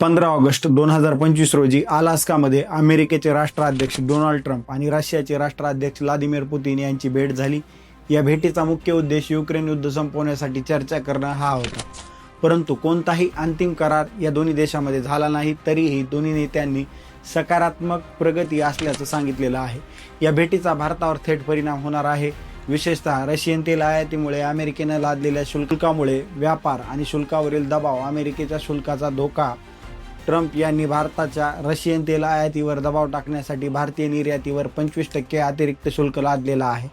पंधरा ऑगस्ट दोन हजार पंचवीस रोजी अलास्कामध्ये अमेरिकेचे राष्ट्राध्यक्ष डोनाल्ड ट्रम्प आणि रशियाचे राष्ट्राध्यक्ष व्लादिमीर पुतीन यांची भेट झाली. या भेटीचा मुख्य उद्देश युक्रेन युद्ध संपवण्यासाठी चर्चा करणं हा होता. परंतु कोणताही अंतिम करार या दोन्ही देशामध्ये झाला नाही तरीही दोन्ही नेत्यांनी सकारात्मक प्रगती असल्याचं सांगितलेलं आहे. या भेटीचा भारतावर थेट परिणाम होणार आहे. विशेषतः रशियन तेल आयातीमुळे अमेरिकेनं लादलेल्या शुल्कामुळे व्यापार आणि शुल्कावरील दबाव अमेरिकेच्या शुल्काचा धोका ट्रम्प यांनी भारताच्या रशियन तेल आयातीवर दबाव टाकण्यासाठी भारतीय निर्यातीवर पंचवीस टक्के अतिरिक्त शुल्क लादलेलं आहे.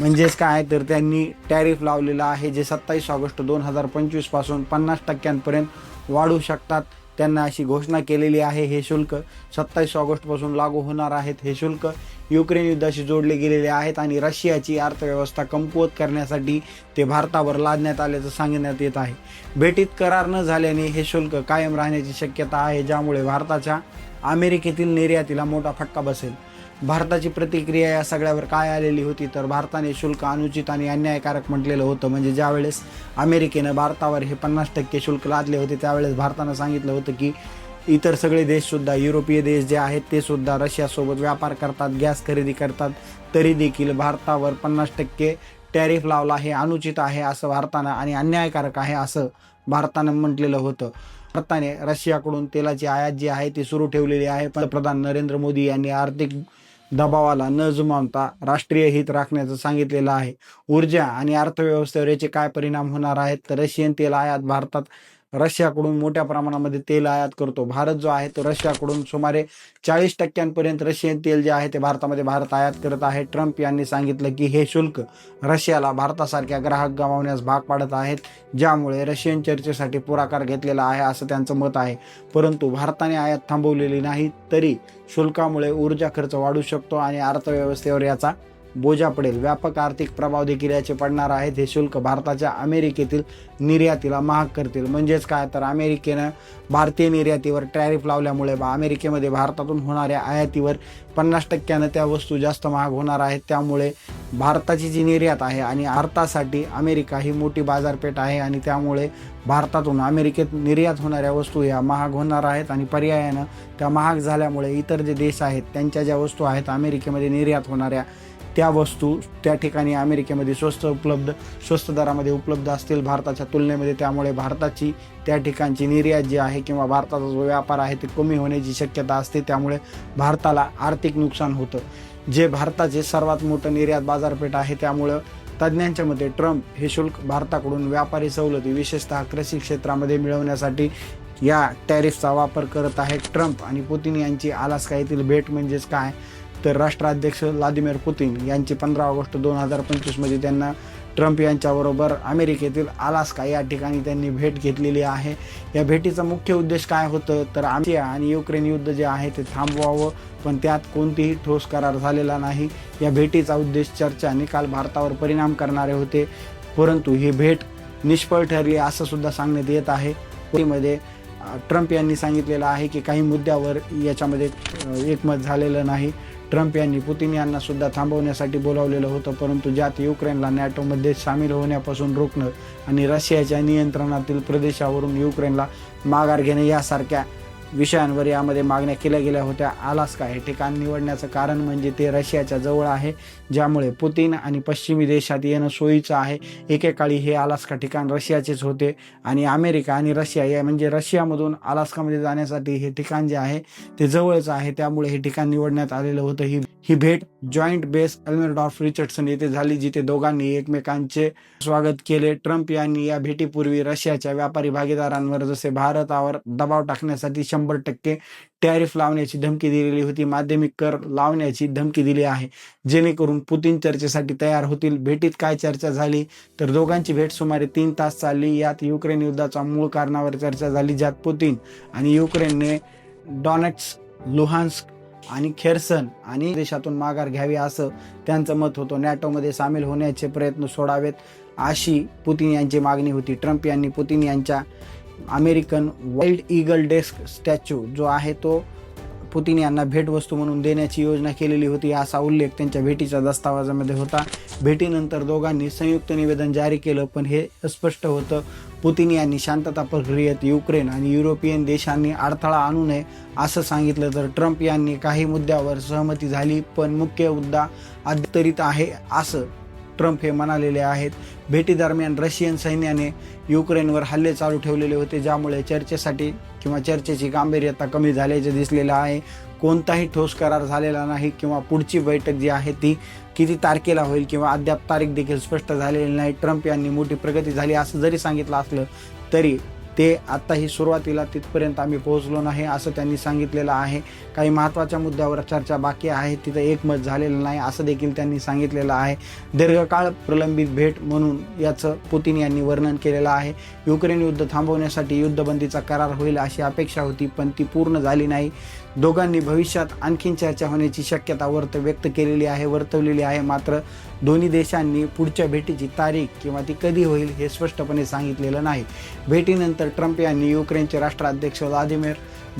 म्हणजेच काय? तर त्यांनी टॅरिफ लावलेलं आहे जे सत्तावीस ऑगस्ट दोन हजार पंचवीसपासून पन्नास टक्क्यांपर्यंत वाढू शकतात. त्यांना अशी घोषणा केलेली आहे हे शुल्क सत्तावीस ऑगस्टपासून लागू होणार आहेत हे शुल्क युक्रेन युद्धाशी जोडले गेलेले आहेत आणि रशियाची अर्थव्यवस्था कमकुवत करण्यासाठी ते भारतावर लादण्यात आल्याचं सांगण्यात येत आहे. भेटीत करार न झाल्याने हे शुल्क कायम राहण्याची शक्यता आहे ज्यामुळे भारताच्या अमेरिकेतील निर्यातीला मोठा फटका बसेल. भारताची प्रतिक्रिया या सगळ्यावर काय आलेली होती तर भारताने शुल्क अनुचित आणि अन्यायकारक म्हटलेलं होतं. म्हणजे ज्यावेळेस अमेरिकेनं भारतावर हे पन्नास टक्के शुल्क लादले होते त्यावेळेस भारतानं सांगितलं होतं की इतर सगळे देशसुद्धा युरोपीय देश जे आहेत ते सुद्धा रशियासोबत व्यापार करतात गॅस खरेदी करतात. तरी देखील भारतावर पन्नास टक्के टॅरिफ लावला हे अनुचित आहे असं भारतानं आणि अन्यायकारक आहे असं भारतानं म्हटलेलं होतं. भारताने रशियाकडून तेलाची आयात जी आहे ती सुरू ठेवलेली आहे. पंतप्रधान नरेंद्र मोदी यांनी आर्थिक दबावाला न जुमावता राष्ट्रीय हित राखण्याचं सांगितलेलं आहे. ऊर्जा आणि अर्थव्यवस्थेवर याचे काय परिणाम होणार आहेत? तर रशियन तेल आयात भारतात रशियाकडून मोठ्या प्रमाणामध्ये तेल आयात करतो. भारत जो आहे तो रशियाकडून सुमारे चाळीस टक्क्यांपर्यंत रशियन तेल जे आहे ते भारतामध्ये भारत आयात करत आहे. ट्रम्प यांनी सांगितलं की हे शुल्क रशियाला भारतासारख्या ग्राहक गमावण्यास भाग पाडत आहेत ज्यामुळे रशियन चर्चेसाठी पुढाकार घेतलेला आहे असं त्यांचं मत आहे. परंतु भारताने आयात थांबवलेली नाही तरी शुल्कामुळे ऊर्जा खर्च वाढू शकतो आणि अर्थव्यवस्थेवर याचा बोजा पडेल. व्यापक आर्थिक प्रभाव देखील याचे पडणार आहेत. हे शुल्क भारताच्या अमेरिकेतील निर्यातीला महाग करतील. म्हणजेच काय? तर अमेरिकेनं भारतीय निर्यातीवर टॅरिफ लावल्यामुळे बा अमेरिकेमध्ये भारतातून होणाऱ्या आयातीवर पन्नास टक्क्यानं त्या वस्तू जास्त महाग होणार आहेत. त्यामुळे भारताची जी निर्यात आहे आणि भारतासाठी अमेरिका ही मोठी बाजारपेठ आहे आणि त्यामुळे भारतातून अमेरिकेत निर्यात होणाऱ्या वस्तू ह्या महाग होणार आहेत आणि पर्यायानं त्या महाग झाल्यामुळे इतर जे देश आहेत त्यांच्या ज्या वस्तू आहेत अमेरिकेमध्ये निर्यात होणाऱ्या त्या वस्तू त्या ठिकाणी अमेरिकेमध्ये स्वस्त उपलब्ध स्वस्त दरामध्ये उपलब्ध असतील भारताच्या तुलनेमध्ये. त्यामुळे भारताची त्या ठिकाणची निर्यात जी आहे किंवा भारताचा जो व्यापार आहे ते कमी होण्याची शक्यता असते. त्यामुळे भारताला आर्थिक नुकसान होतं. जे भारताचे सर्वात मोठं निर्यात बाजारपेठ आहे त्यामुळं तज्ज्ञांच्या मते ट्रम्प हे शुल्क भारताकडून व्यापारी सवलती विशेषतः कृषी क्षेत्रामध्ये मिळवण्यासाठी या टॅरिफचा वापर करत आहेत. ट्रम्प आणि पुतीन यांची आलास्का येथील भेट म्हणजेच काय? तर राष्ट्राध्यक्ष व्लादिमीर पुतीन यांची पंधरा ऑगस्ट दोन हजार पंचवीसमध्ये त्यांना ट्रम्प यांच्याबरोबर अमेरिकेतील आलास्का या ठिकाणी त्यांनी भेट घेतलेली आहे. या भेटीचा मुख्य उद्देश काय होतं? तर आमच्या आणि युक्रेन युद्ध जे आहे ते थांबवावं पण त्यात कोणतीही ठोस करार झालेला नाही. या भेटीचा उद्देश चर्चा निकाल भारतावर परिणाम करणारे होते परंतु ही भेट निष्फळ ठरली असं सुद्धा सांगण्यात येत आहे. मध्ये ट्रम्प यांनी सांगितलेलं आहे की काही मुद्द्यावर याच्यामध्ये एकमत झालेलं नाही. ट्रम्प यांनी पुतीन यांना सुद्धा थांबवण्यासाठी बोलावलेलं होतं परंतु ज्यात युक्रेनला नॅटोमध्ये सामील होण्यापासून रोखणं आणि रशियाच्या नियंत्रणातील प्रदेशावरून युक्रेनला माघार घेणे यासारख्या विषयांवर यामध्ये मागण्या केल्या गेल्या होत्या. आलास्का हे ठिकाण निवडण्याचं कारण म्हणजे ते रशियाच्या जवळ आहे ज्यामुळे पुतीन आणि पश्चिमी देशात येणं सोयीचं आहे. एकेकाळी हे आलास्का ठिकाण रशियाचेच होते आणि अमेरिका आणि रशिया या म्हणजे रशियामधून आलास्कामध्ये जाण्यासाठी हे ठिकाण जे आहे ते जवळच आहे. त्यामुळे हे ठिकाण निवडण्यात आलेलं होतं. ही ही भेट जॉईंट बेस अल्मेरडॉर्फ रिचर्डसन येथे झाली जिथे दोघांनी एकमेकांचे स्वागत केले. ट्रम्प यांनी या भेटीपूर्वी रशियाच्या व्यापारी भागीदारांवर जसे भारतावर दबाव टाकण्यासाठी शंभर टक्के टॅरिफ लावण्याची धमकी दिलेली होती. माध्यमिक कर लावण्याची धमकी दिली आहे. जेणेकरून पुतीन चर्चेसाठी तयार होतील. भेटीत काय चर्चा झाली? तर दोघांची भेट सुमारे तीन तास चालली. यात युक्रेन युद्धाचा मूळ कारणावर चर्चा झाली ज्यात पुतीन आणि युक्रेनने डॉनेट्स लुहान्स्क आणि खेरसन आणि देशातून माघार घ्यावी असं त्यांचं मत होतं. नॅटोमध्ये सामील होण्याचे प्रयत्न सोडावेत अशी पुतीन यांची मागणी होती. ट्रम्प यांनी पुतीन यांच्या American wild eagle desk statue जो आहे तो पुतीन यांना भेटवस्तू म्हणून देण्याची योजना केलेली होती असा उल्लेख त्यांच्या भेटीच्या दस्तावाजामध्ये होता. भेटीनंतर दोघांनी संयुक्त निवेदन जारी केलं पण हे स्पष्ट होतं पुतीन यांनी शांतता प्रक्रियेत युक्रेन आणि युरोपियन देशांनी अडथळा आणू नये असं सांगितलं तर ट्रम्प यांनी काही मुद्द्यावर सहमती झाली पण मुख्य मुद्दा अद्यतरित आहे असं ट्रम्प हे म्हणालेले आहेत. भेटीदरम्यान रशियन सैन्याने युक्रेनवर हल्ले चालू ठेवलेले होते ज्यामुळे चर्चेसाठी किंवा चर्चेची गांभीर्यता कमी झाल्याचे दिसलेलं आहे. कोणताही ठोस करार झालेला नाही किंवा पुढची बैठक जी आहे ती किती तारखेला होईल किंवा अद्याप तारीख देखील स्पष्ट झालेली नाही. ट्रम्प यांनी मोठी प्रगती झाली असं जरी सांगितलं असलं तरी ते आत्ताही सुरुवातीला तिथपर्यंत आम्ही पोहोचलो नाही असं त्यांनी सांगितलेलं आहे. काही महत्त्वाच्या मुद्द्यावर चर्चा बाकी आहे. तिथं एकमत झालेलं नाही असं देखील त्यांनी सांगितलेलं आहे. दीर्घकाळ प्रलंबित भेट म्हणून याचं पुतिन यांनी वर्णन केलेलं आहे. युक्रेन युद्ध थांबवण्यासाठी युद्धबंदीचा करार होईल अशी अपेक्षा होती पण ती पूर्ण झाली नाही. दोघांनी भविष्यात आणखीन चर्चा होण्याची शक्यता वर्त व्यक्त केलेली आहे वर्तवलेली आहे. मात्र दोन्ही देशांनी पुढच्या भेटीची तारीख किंवा ती कधी होईल हे स्पष्टपणे सांगितलेलं नाही. भेटीनंतर ट्रम्प यांनी युक्रेनचे राष्ट्राध्यक्ष व्लादिमीर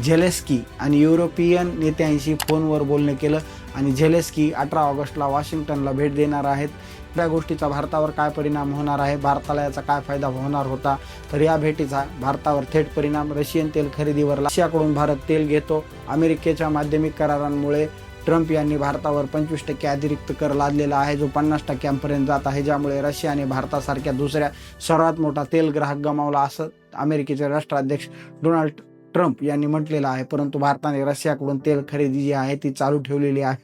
झेलेस्की आणि युरोपियन नेत्यांशी फोनवर बोलणं केलं आणि झेलेस्की अठरा ऑगस्टला वॉशिंग्टनला भेट देणार आहेत. त्या गोष्टीचा भारतावर काय परिणाम होणार आहे? भारताला याचा काय फायदा होणार होता? तर या भेटीचा भारतावर थेट परिणाम रशियन तेल खरेदीवर रशियाकडून भारत तेल घेतो. अमेरिकेच्या माध्यमिक करारांमुळे ट्रम्प यांनी भारतावर पंचवीस टक्के अतिरिक्त कर लादलेला आहे जो पन्नास टक्क्यांपर्यंत जात आहे ज्यामुळे रशियाने भारतासारख्या दुसऱ्या सर्वात मोठा तेल ग्राहक गमावला असं अमेरिकेचे राष्ट्राध्यक्ष डोनाल्ड ट्रम्प यांनी म्हटलेलं आहे. परंतु भारताने रशियाकडून तेल खरेदी जी आहे ती चालू ठेवलेली आहे.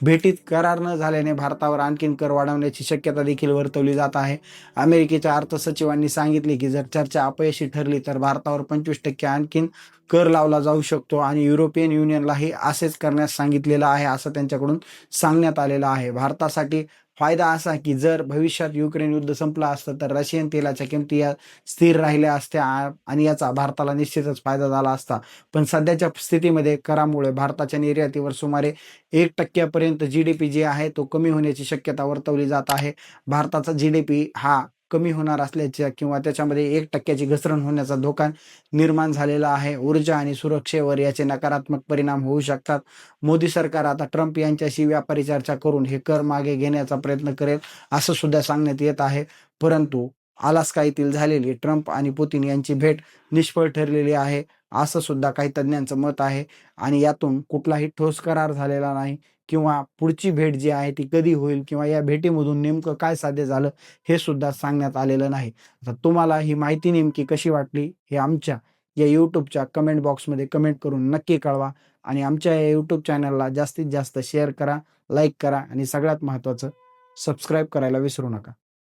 भेटीत करार न झाल्याने भारतावर आणखीन कर वाढवण्याची शक्यता देखील वर्तवली जात आहे. अमेरिकेच्या अर्थसचिवांनी सांगितले की जर चर्चा अपयशी ठरली तर भारतावर पंचवीस टक्के आणखीन कर लावला जाऊ शकतो आणि युरोपियन युनियनलाही असेच करण्यास सांगितलेलं आहे असं त्यांच्याकडून सांगण्यात आलेलं आहे. भारतासाठी फायदा असा की जर भविष्यात युक्रेन युद्ध संपलं असतं तर रशियन तेलाच्या किमती या स्थिर राहिल्या असत्या आ- आणि याचा भारताला निश्चितच फायदा झाला असता. पण सध्याच्या स्थितीमध्ये करामुळे भारताच्या निर्यातीवर सुमारे एक टक्क्यापर्यंत जी डी पी जे आहे तो कमी होण्याची शक्यता वर्तवली जात आहे. भारताचा जी डी पी हा कमी होणार असल्याच्या किंवा त्याच्यामध्ये एक टक्क्याची घसरण होण्याचा धोका निर्माण झालेला आहे. ऊर्जा आणि सुरक्षेवर याचे नकारात्मक परिणाम होऊ शकतात. मोदी सरकार आता ट्रम्प यांच्याशी व्यापारी चर्चा करून हे कर मागे घेण्याचा प्रयत्न करेल असं सुद्धा सांगण्यात येत आहे. परंतु अलास्का येथील झालेली ट्रम्प आणि पुतिन यांची भेट निष्फळ ठरलेली आहे असं सुद्धा काही तज्ज्ञांचं मत आहे. आणि यातून कुठलाही ठोस करार झालेला नाही. किंवा पुढची भेट जी आहे ती कधी होईल किंवा या भेटीमधून नेमकं काय साध्य झालं हे सुद्धा सांगण्यात आलेलं नाही. आता तुम्हाला ही माहिती नेमकी कशी वाटली हे आमच्या या यूट्यूबच्या कमेंट बॉक्समध्ये कमेंट करून नक्की कळवा आणि आमच्या या यूट्यूब चॅनलला जास्तीत जास्त शेअर करा लाईक करा आणि सगळ्यात महत्त्वाचं सबस्क्राईब करायला विसरू नका.